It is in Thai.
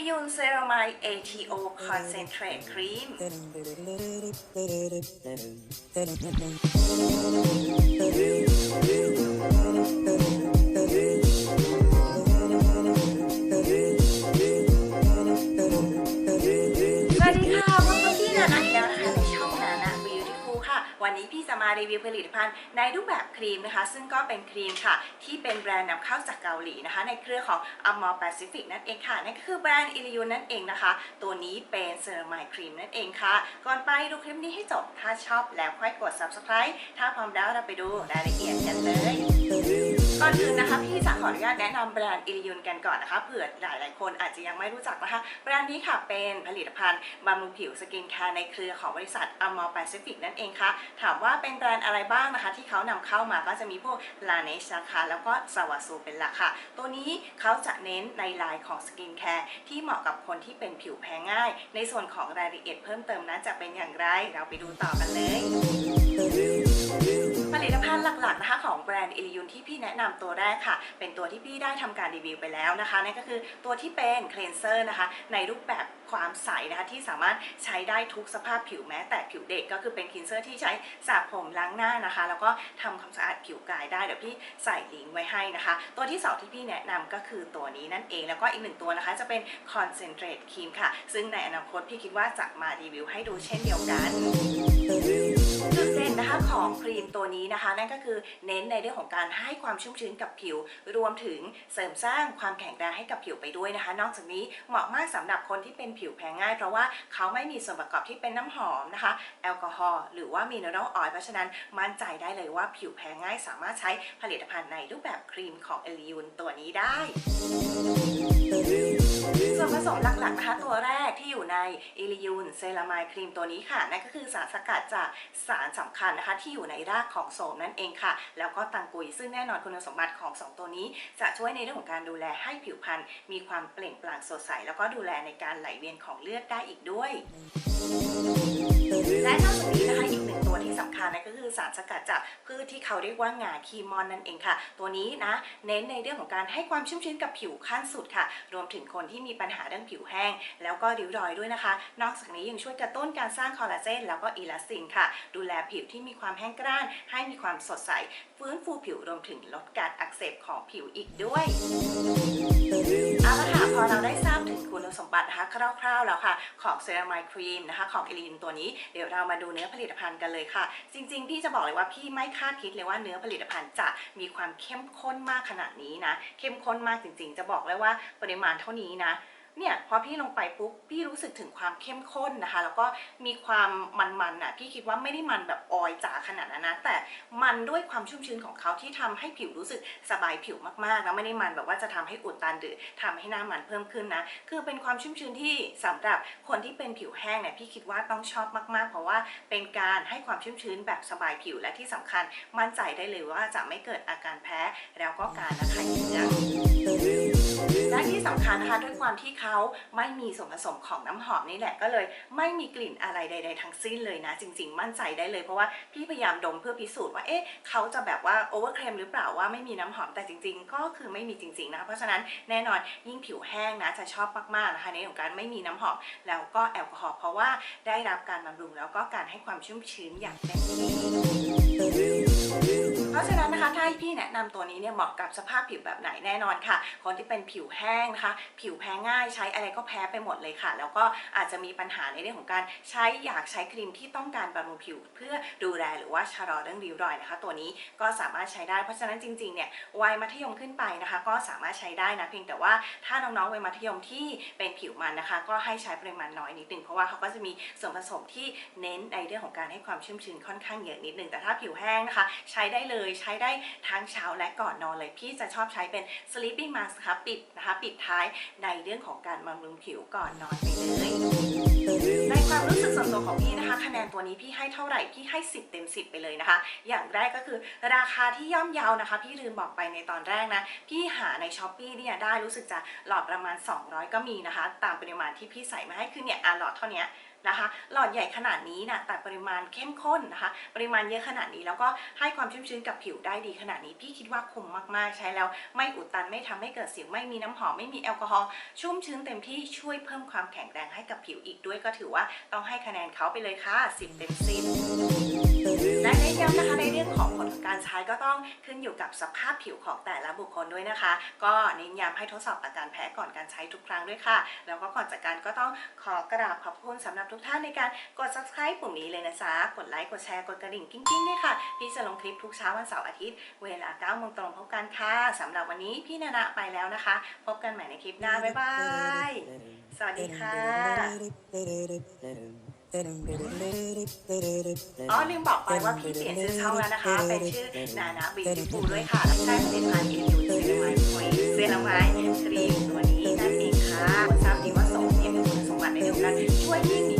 ลิยุนเซรามาย ATO Concentrate Cream ส รีวิวผลิตภัณฑ์ในรูปแบบครีมนะคะ ซึ่งก็เป็นครีมค่ะ ที่เป็นแบรนด์นำเข้าจากเกาหลีนะคะ ในเครือของ Amor Pacific นั่นเองค่ะ นั่นก็คือแบรนด์อิลิยูนั่นเองนะคะ ตัวนี้เป็นเซรามายครีมนั่นเองค่ะ ก่อนไปดูคลิปนี้ให้จบ ถ้าชอบแล้วค่อยกด subscribe ถ้าพร้อมแล้วเราไปดูรายละเอียดกันเลย ก่อนอื่นนะคะพี่จะขออนุญาตแนะนำแบรนด์อิริยุนกันก่อนนะคะเผื่อหลายๆคนอาจจะยังไม่รู้จักนะคะ แบรนด์นี้ค่ะเป็นผลิตภัณฑ์บำรุงผิวสกินแคร์ในเครือของบริษัท Amor Pacific นั่นเองค่ะ ถามว่าเป็นแบรนด์อะไรบ้างนะคะ ที่เขานำเข้ามาก็จะมีพวก l a n e s นะคะแล้วก็สวาสูเป็นหลักค่ะ ตัวนี้เขาจะเน้นในลายของสกินแคร์ที่เหมาะกับคนที่เป็นผิวแพ้ง่าย ในส่วนของรายละเอียดเพิ่มเติมนั้นจะเป็นอย่างไร เราไปดูต่อกันเลย ผลิตภัณฑ์หลักๆนะคะของแบรน ด์อิลิยุนที่พี่แนะนำตัวแรกค่ะ เป็นตัวที่พี่ได้ทำการรีวิวไปแล้วนะคะนั่นก็คือตัวที่เป็นเคลนเซอร์นะคะ ในรูปแบบความใสนะคะที่สามารถใช้ได้ทุกสภาพผิวแม้ แต่ผิวเด็กก็คือเป็นคลีนเซอร์ที่ใช้สระผมล้างหน้านะคะ แล้วก็ทำความสะอาดผิวกายได้เดี๋ยวพี่ใส่ลิงก์ไว้ให้นะคะ ตัวที่สองที่พี่แนะนำก็คือตัวนี้นั่นเอง แล้วก็อีกหนึ่งตัวนะคะจะเป็น Concentrate Cream ค่ะ ซึ่งในอนาคตพี่คิดว่าจะมารีวิวให้ดูเช่นเดียวกันจุดเด่นนะคะของครีมตัวนี้นะคะ นั่นก็คือเน้นในเรื่องของการให้ความชุ่มชื้นกับผิว รวมถึงเสริมสร้างความแข็งแรงให้กับผิวไปด้วยนะคะ นอกจากนี้เหมาะมากสำหรับคนที่เป็นผิวแพ้ง่าย เพราะว่าเขาไม่มีส่วนประกอบที่เป็นน้ำหอมนะคะ แอลกอฮอล์หรือว่ามีเนอรัลออยล์เพราะฉะนั้นมั่นใจได้เลยว่าผิวแพ้ง่าย สามารถใช้ผลิตภัณฑ์ในรูปแบบครีมของเอลิยูนตัวนี้ได้ส่วนผสมหลักๆนะคะตัวแรกที่อยู่ในอิลิยูนเซรามายครีมตัวนี้ค่ะนั่นก็คือสารสกัดจากสารสำคัญนะคะที่อยู่ในรากของโสมนั่นเองค่ะ แล้วก็ตังกุยซึ่งแน่นอนคุณสมบัติของ 2 ตัวนี้ จะช่วยในเรื่องของการดูแลให้ผิวพรรณมีความเปล่งปลั่งสดใส แล้วก็ดูแลในการไหลเวียนของเลือดได้อีกด้วย และนอกจากนี้นะคะอีกหนึ่งตัวที่สำคัญนั่นก็คือสารสกัดจากพืชที่เขาเรียกว่างาคีมอนนั่นเองค่ะ ตัวนี้นะเน้นในเรื่องของการให้ความชุ่มชื้นกับผิวขั้นสุดค่ะ รวมถึงคนที่มีปัญหาเรื่องผิวแห้ง แล้วก็ริ้วรอยด้วยนะคะ นอกจากนี้ยังช่วยกระตุ้นการสร้างคอลลาเจนแล้วก็อีลาสตินค่ะ ดูแลผิวที่มีความแห้งกร้าน ให้มีความสดใส ฟื้นฟูผิวรวมถึงลดการอักเสบของผิวอีกด้วยเอาละค่ะพอเราได้ทราบถึงคุณสมบัตินะคะคร่าวๆแล้วค่ะ ของเซรามายครีมนะคะของเอลินตัวนี้เดี๋ยวเรามาดูเนื้อผลิตภัณฑ์กันเลยค่ะ จริงๆ พี่จะบอกเลยว่าพี่ไม่คาดคิดเลยว่าเนื้อผลิตภัณฑ์จะมีความเข้มข้นมากขนาดนี้นะ เข้มข้นมากจริงๆ จะบอกเลยว่าปริมาณเท่านี้นะ เนี่ยพอพี่ลงไปปุ๊บพี่รู้สึกถึงความเข้มข้นนะคะ แล้วก็มีความมันๆน่ะพี่คิดว่าไม่ได้มันแบบออยจ๋าขนาดนั้นนะแต่มันด้วยความชุ่มชื้นของเขาที่ทำให้ผิวรู้สึกสบายผิวมากๆแล้วไม่ได้มันแบบว่าจะทำให้อุดตันหรือทำให้หน้ามันเพิ่มขึ้นนะคือเป็นความชุ่มชื้นที่สำหรับคนที่เป็นผิวแห้งเนี่ยพี่คิดว่าต้องชอบมากๆ เพราะว่าเป็นการให้ความชุ่มชื้นแบบสบายผิวและที่สำคัญมั่นใจได้เลยว่าจะไม่เกิดอาการแพ้แล้วก็การระคายเคืองและที่สำคัญนะคะด้วยความที่เขาไม่มีส่วนผสมของน้ำหอมนี่แหละก็เลย ไม่มีกลิ่นอะไรใด ๆ ทั้งสิ้นเลยนะ จริง ๆ มั่นใจได้เลยเพราะว่าพี่พยายามดมเพื่อพิสูจน์ว่าเอ๊ะเขาจะแบบว่าโอเวอร์เคลมหรือเปล่าว่าไม่มีน้ำหอมแต่จริง ๆ ก็คือไม่มีจริงๆนะเพราะฉะนั้นแน่นอนยิ่งผิวแห้งนะจะชอบมากๆนะคะในเรื่องของการไม่มีน้ำหอมแล้วก็แอลกอฮอล์เพราะว่าได้รับการบำรุงแล้วก็การให้ความชุ่มชื้นอย่างเต็มที่เพราะฉะนั้นนะคะถ้าพี่แนะนำตัวนี้เนี่ยเหมาะกับสภาพผิวแบบไหนแน่นอนค่ะ คนที่เป็นผิวแห้งนะคะ ผิวแพ้ง่ายใช้อะไรก็แพ้ไปหมดเลยค่ะ แล้วก็อาจจะมีปัญหาในเรื่องของการใช้อยากใช้ครีมที่ต้องการบำรุงผิว เพื่อดูแลหรือว่าชะลอเรื่องริ้วรอยนะคะ ตัวนี้ก็สามารถใช้ได้เพราะฉะนั้นจริงๆเนี่ยวัยมัธยมขึ้นไปนะคะ ก็สามารถใช้ได้นะเพียงแต่ว่าถ้าน้องๆวัยมัธยมที่เป็นผิวมันนะคะ ก็ให้ใช้ปริมาณน้อยนิดนึงเพราะว่าเขาก็จะมีส่วนผสมที่เน้นในเรื่องของการให้ความชุ่มชื้นค่อนข้างเยอะนิดนึงแต่ถ้าผิวแห้งนะคะ ใช้ได้เลยใช้ได้ทั้งเช้าและก่อนนอนเลยพี่จะชอบใช้เป็น sleeping mask นะคะปิดนะคะ ปิดท้ายในเรื่องของการบำรุงผิวก่อนนอนไปเลยในความรู้สึกส่วนตัวของพี่นะคะ คะแนนตัวนี้พี่ให้เท่าไหร่พี่ให้ 10 เต็ม 10 ไปเลยนะคะ อย่างแรกก็คือราคาที่ย่อมเยาวนะคะ พี่ลืมบอกไปในตอนแรกนะ พี่หาในช้อปปีเนี่ยได้รู้สึกจะหลอดประมาณ 200 ก็มีนะคะ ตามปริมาณที่พี่ใส่มาให้คือเนี่ยอะหลอดเท่านี้ นะคะ หลอดใหญ่ขนาดนี้นะแต่ปริมาณเข้มข้นนะคะ ปริมาณเยอะขนาดนี้แล้วก็ให้ความชุ่มชื้นกับผิวได้ดีขนาดนี้ พี่คิดว่าคุ้มมากๆ ใช้แล้วไม่อุดตันไม่ทำให้เกิดสิวไม่มีน้ำหอมไม่มีแอลกอฮอล์ชุ่มชื้นเต็มที่ช่วยเพิ่มความแข็งแรงให้กับผิวอีกด้วยก็ถือว่าต้องให้คะแนนเขาไปเลยค่ะ10เต็ม10และในย้ำนะคะในเรื่องของผลของการใช้ก็ต้องขึ้นอยู่กับสภาพผิวของแต่ละบุคคลด้วยนะคะ ก็เน้นย้ำให้ทดสอบอาการแพ้ก่อนการใช้ทุกครั้งด้วยค่ะ แล้วก็ก่อนจากการก็ต้องขอกราบขอบคุณสำหรับทุกท่านในการกด subscribe ปุ่มนี้เลยนะจ๊ะ กดไลค์ กดแชร์ กดกระดิ่งกิ้งๆด้วยค่ะ พี่จะลงคลิปทุกเช้าวันเสาร์อาทิตย์ เวลา9โมงตรงพบกันค่ะสำหรับวันนี้พี่นานะไปแล้วนะคะ พบกันใหม่ในคลิปหน้า บ๊ายบาย สวัสดีค่ะอ๋อลืมบอกไปว่าพี่เปลี่ยนชื่อเข้าแล้วนะคะ เป็นชื่อนานะบีทิปูด้วยค่ะแล้วก็ได้ผลิตภัณเอ็นยูเซรั่มไม้เซรั่มไม้ครีมตัวนี้นั่นเองค่ะทราบดีว่าสองเนี่ยมีคุณสมบัติในเรื่วงกันช่วยวิ่ง